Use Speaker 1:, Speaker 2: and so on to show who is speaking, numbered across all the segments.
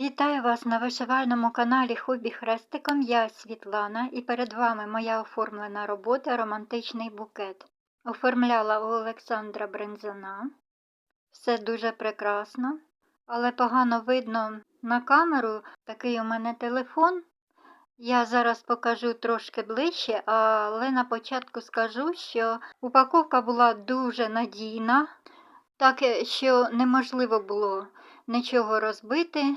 Speaker 1: Вітаю вас на вишивальному каналі Хобі Хрестиком. Я Світлана і перед вами моя оформлена робота Романтичний букет. Оформляла у Олександра Брензана. Все дуже прекрасно, але погано видно на камеру такий у мене телефон. Я зараз покажу трошки ближче, але на початку скажу, що упаковка була дуже надійна, так що неможливо було нічого розбити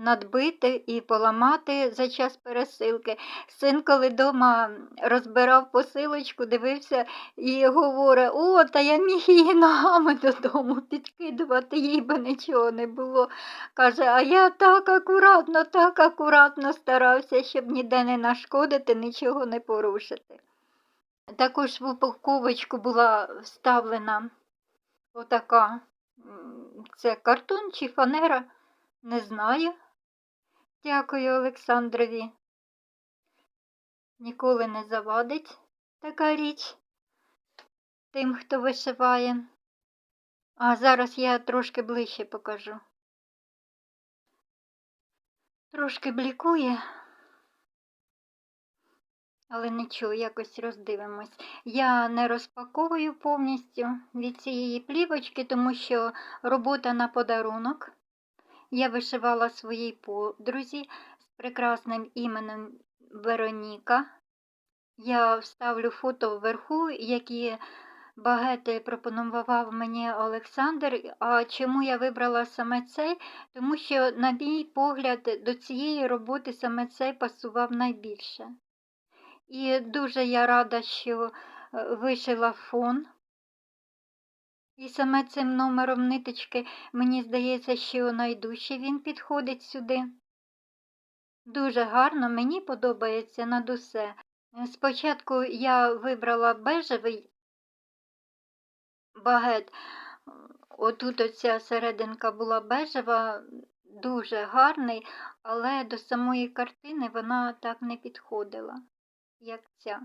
Speaker 1: надбити і поламати за час пересилки. Син, коли дома розбирав посилочку, дивився і говорить, о, та я міг її ногами додому підкидувати, їй би нічого не було. Каже, а я так акуратно, так акуратно старався, щоб ніде не нашкодити, нічого не порушити. Також в упаковочку була вставлена отака, це картон чи фанера, не знаю. Дякую Олександрові. Ніколи не завадить така річ тим, хто вишиває. А зараз я трошки ближче покажу. Трошки блікує, але нічого, якось роздивимось. Я не розпаковую повністю від цієї плівочки, тому що робота на подарунок. Я вишивала своїй подрузі з прекрасним іменем Вероніка. Я вставлю фото вверху, які багети пропонував мені Олександр. А чому я вибрала саме цей? Тому що, на мій погляд, до цієї роботи саме цей пасував найбільше. І дуже я рада, що е, вишила фон. І саме цим номером ниточки, мені здається, що найдужче він підходить сюди. Дуже гарно, мені подобається над усе. Спочатку я вибрала бежевий багет, отут оця серединка була бежева, дуже гарний, але до самої картини вона так не підходила, як ця.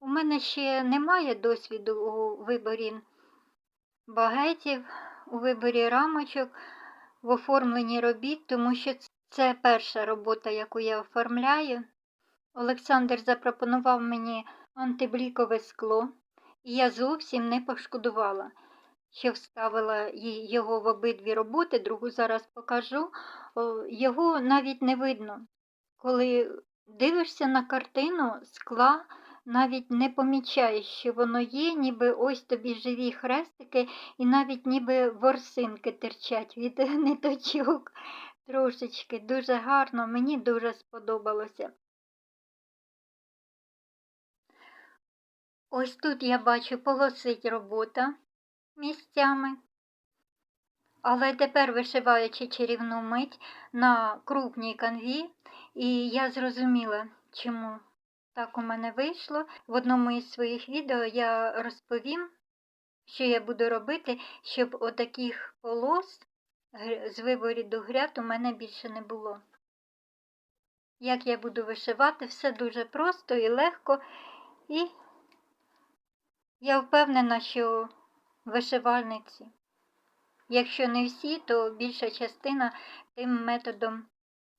Speaker 1: У мене ще немає досвіду у виборі багетів у виборі рамочок, в оформленні робіт, тому що це перша робота, яку я оформляю. Олександр запропонував мені антиблікове скло, і я зовсім не пошкодувала, що вставила його в обидві роботи, другу зараз покажу. Його навіть не видно. Коли дивишся на картину скла, навіть не помічаєш, що воно є, ніби ось тобі живі хрестики, і навіть ніби ворсинки терчать від ниточок. Трошечки дуже гарно, мені дуже сподобалося. Ось тут я бачу полосить робота місцями. Але тепер вишиваючи чарівну мить на крупній канві, і я зрозуміла, чому так у мене вийшло. В одному із своїх відео я розповім, що я буду робити, щоб отаких полос з виборі до гряд у мене більше не було. Як я буду вишивати, все дуже просто і легко, і я впевнена, що вишивальниці, якщо не всі, то більша частина тим методом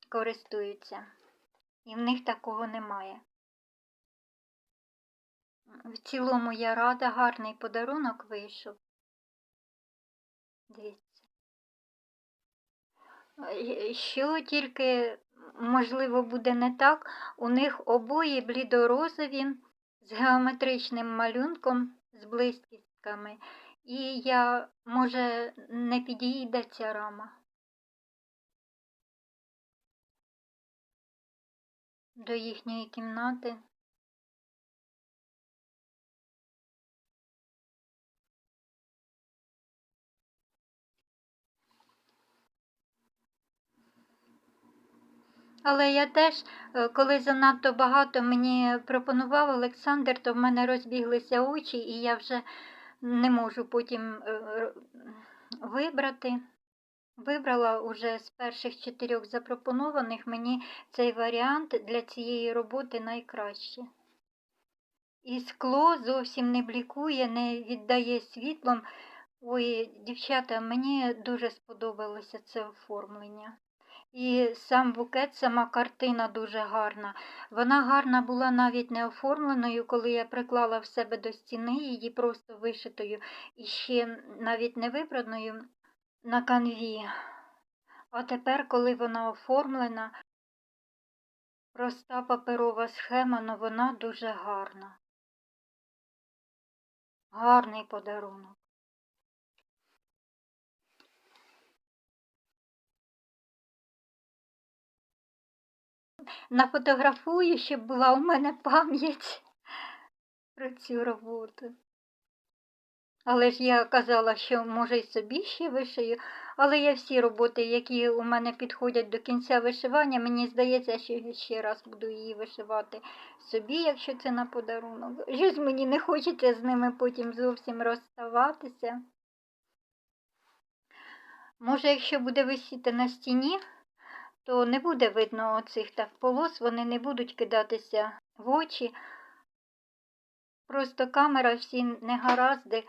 Speaker 1: користуються. І в них такого немає. В цілому я рада, гарний подарунок вийшов. Дивіться. Що тільки, можливо, буде не так, у них обоє блідорозові з геометричним малюнком, з блискітками, і я, може, не підійде ця рама. До їхньої кімнати. Але я теж, е, коли занадто багато мені пропонував Олександр, то в мене розбіглися очі, і я вже не можу потім е, вибрати. Вибрала уже з перших чотирьох запропонованих мені цей варіант для цієї роботи найкраще. І скло зовсім не блікує, не віддає світлом, Ой, дівчата, мені дуже сподобалося це оформлення. І сам букет, сама картина дуже гарна. Вона гарна була навіть не оформленою, коли я приклала в себе до стіни її просто вишитою і ще навіть не вибраною на канві. А тепер, коли вона оформлена, проста паперова схема, але вона дуже гарна. Гарний подарунок. Нафотографую, щоб була у мене пам'ять про цю роботу. Але ж я казала, що може й собі ще вишию, але я всі роботи, які у мене підходять до кінця вишивання, мені здається, що я ще раз буду її вишивати собі, якщо це на подарунок. Щось мені не хочеться з ними потім зовсім розставатися. Може, якщо буде висіти на стіні, то не буде видно оцих так полос, вони не будуть кидатися в очі. Просто камера всі негаразди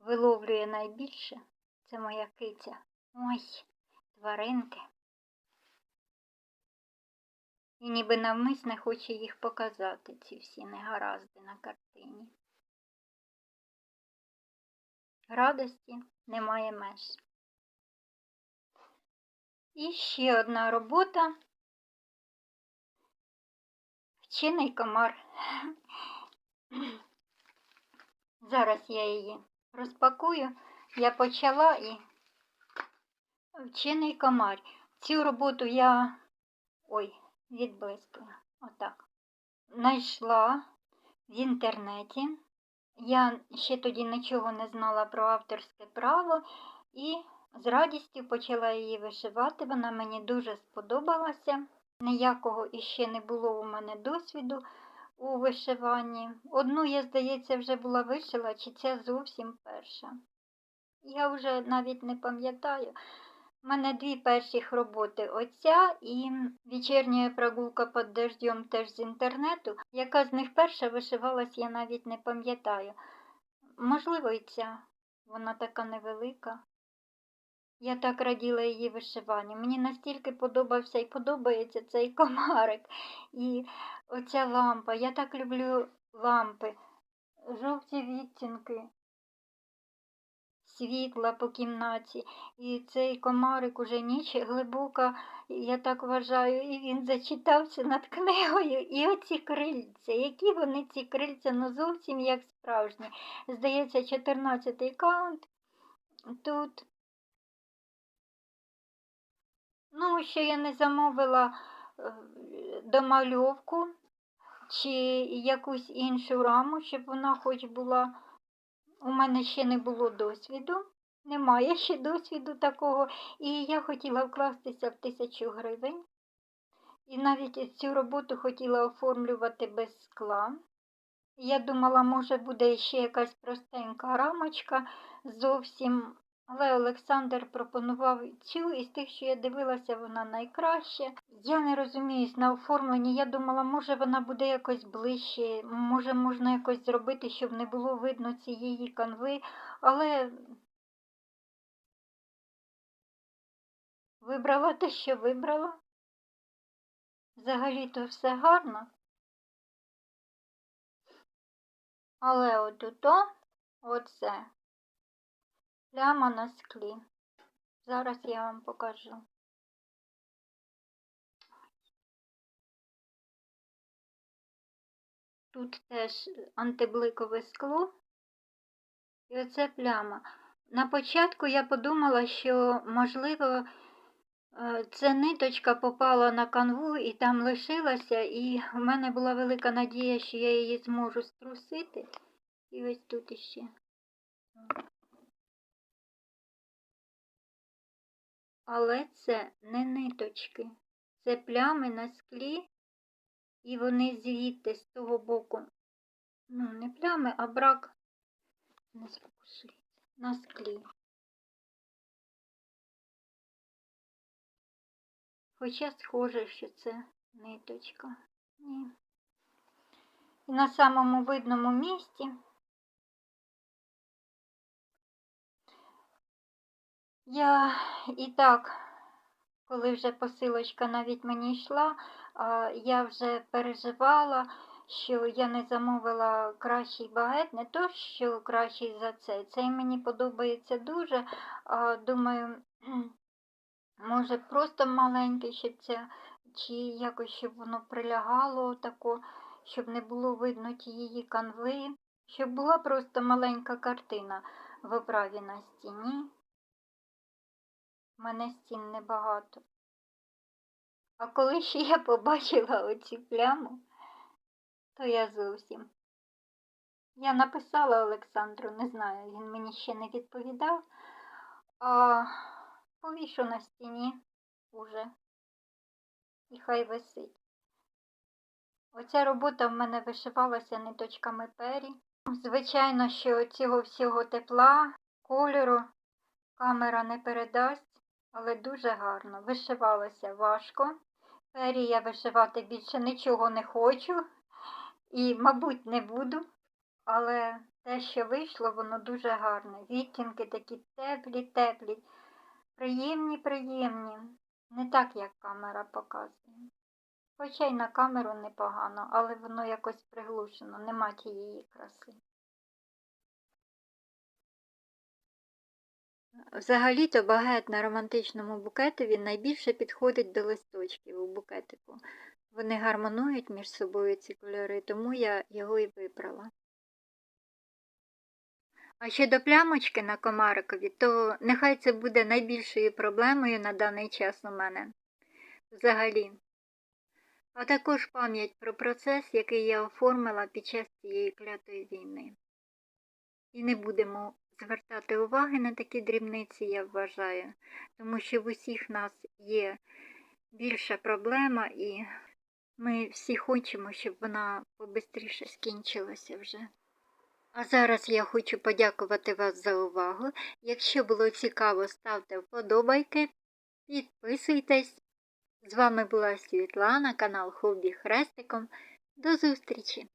Speaker 1: виловлює найбільше. Це моя киця. Ой, тваринки. І ніби навмисне хоче їх показати, ці всі негаразди на картині. Радості немає меж. І ще одна робота. Вчений комар. Зараз я її розпакую. Я почала і вчений комар. Цю роботу я ой, відблискала. Отак. Знайшла в інтернеті. Я ще тоді нічого не знала про авторське право і з радістю почала її вишивати. Вона мені дуже сподобалася. Ніякого іще не було у мене досвіду у вишиванні. Одну, я, здається, вже була вишила, чи це зовсім перша. Я вже навіть не пам'ятаю. У мене дві перших роботи оця і вечірня прогулка під дождем теж з інтернету. Яка з них перша вишивалась, я навіть не пам'ятаю. Можливо, і ця. Вона така невелика. Я так раділа її вишиванню. Мені настільки подобався і подобається цей комарик і оця лампа. Я так люблю лампи, жовті відтінки, світла по кімнаті. І цей комарик уже ніч глибока, я так вважаю, і він зачитався над книгою. І оці крильця, які вони ці крильця, ну зовсім як справжні. Здається, 14-й каунт. Тут Ну, ще я не замовила е, домальовку чи якусь іншу раму, щоб вона хоч була. У мене ще не було досвіду, немає ще досвіду такого. І я хотіла вкластися в тисячу гривень. І навіть цю роботу хотіла оформлювати без скла. Я думала, може, буде ще якась простенька рамочка зовсім але Олександр пропонував цю із тих, що я дивилася, вона найкраща. Я не розуміюсь на оформленні. Я думала, може вона буде якось ближче, може можна якось зробити, щоб не було видно цієї канви, але вибрала те, що вибрала. Взагалі-то все гарно. Але от ото, оце пляма на склі. Зараз я вам покажу. Тут теж антибликове скло. І оце пляма. На початку я подумала, що, можливо, е, ця ниточка попала на канву і там лишилася, і в мене була велика надія, що я її зможу струсити. І ось тут іще. Але це не ниточки, це плями на склі, і вони звідти з того боку, ну, не плями, а брак не сфокусується на склі. Хоча схоже, що це ниточка. Ні. І на самому видному місці Я і так, коли вже посилочка навіть мені йшла, я вже переживала, що я не замовила кращий багет, не то, що кращий за цей. Цей мені подобається дуже. Думаю, може просто маленький, щоб це, чи якось щоб воно прилягало тако, щоб не було видно тієї канви, щоб була просто маленька картина в оправі на стіні. У мене стін небагато. А коли ще я побачила оцю пляму, то я зовсім. Я написала Олександру, не знаю, він мені ще не відповідав, а повішу на стіні уже. І хай висить. Оця робота в мене вишивалася ниточками пері. Звичайно, що цього всього тепла, кольору камера не передасть, але дуже гарно. Вишивалося важко. Пері я вишивати більше нічого не хочу і, мабуть, не буду. Але те, що вийшло, воно дуже гарне. Відтінки такі теплі, теплі, приємні, приємні. Не так, як камера показує. Хоча й на камеру непогано, але воно якось приглушено, нема тієї краси. Взагалі-то багет на романтичному букетові найбільше підходить до листочків у букетику. Вони гармонують між собою ці кольори, тому я його і вибрала. А щодо плямочки на комарикові, то нехай це буде найбільшою проблемою на даний час у мене. Взагалі. А також пам'ять про процес, який я оформила під час цієї клятої війни. І не будемо звертати уваги на такі дрібниці, я вважаю, тому що в усіх нас є більша проблема, і ми всі хочемо, щоб вона побистріше скінчилася вже. А зараз я хочу подякувати вас за увагу. Якщо було цікаво, ставте вподобайки, підписуйтесь. З вами була Світлана, канал Хобі Хрестиком. До зустрічі!